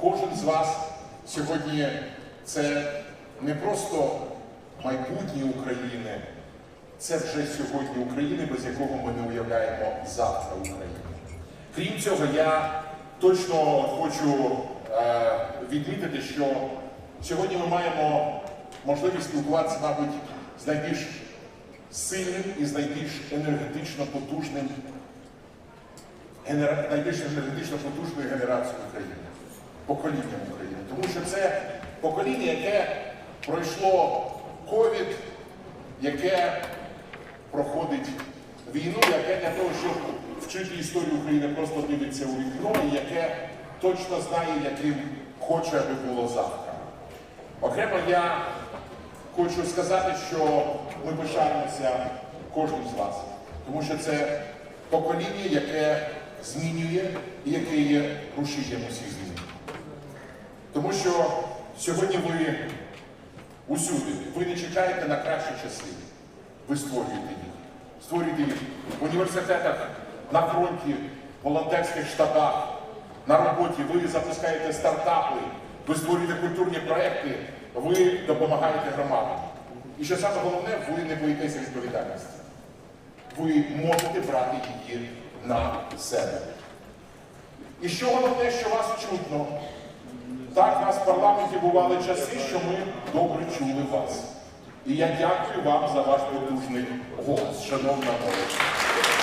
кожен з вас сьогодні це не просто майбутнє України, це вже сьогодні України, без якого ми не уявляємо завтра України. Крім цього, я точно хочу е, відмітити, що сьогодні ми маємо можливість спілкуватися, мабуть, з найбільш сильним і з найбільш енергетично потужним, найбільш енергетично потужною генерацією України, поколінням України. Тому що це покоління, яке пройшло ковід, яке проходить війну, яке для того, щоб вчити історію України, просто дивиться у вікно, і яке точно знає, яким хоче, аби було завтра. Окремо я хочу сказати, що ми пишаємося кожним з вас, тому що це покоління, яке змінює і яке є рушієм усіх змін. Тому що сьогодні ви усюди, ви не чекаєте на кращі часи, ви створюєте їх. Створюєте їх в університетах, на фронті, в волонтерських штабах, на роботі, ви запускаєте стартапи, ви створюєте культурні проекти, ви допомагаєте громадам. І що саме головне, ви не боїтеся відповідальності. Ви можете брати її на себе. І що головне, що вас чутно. Так, у нас в парламенті бували часи, що ми добре чули вас. І я дякую вам за ваш потужний голос, шановна молодь.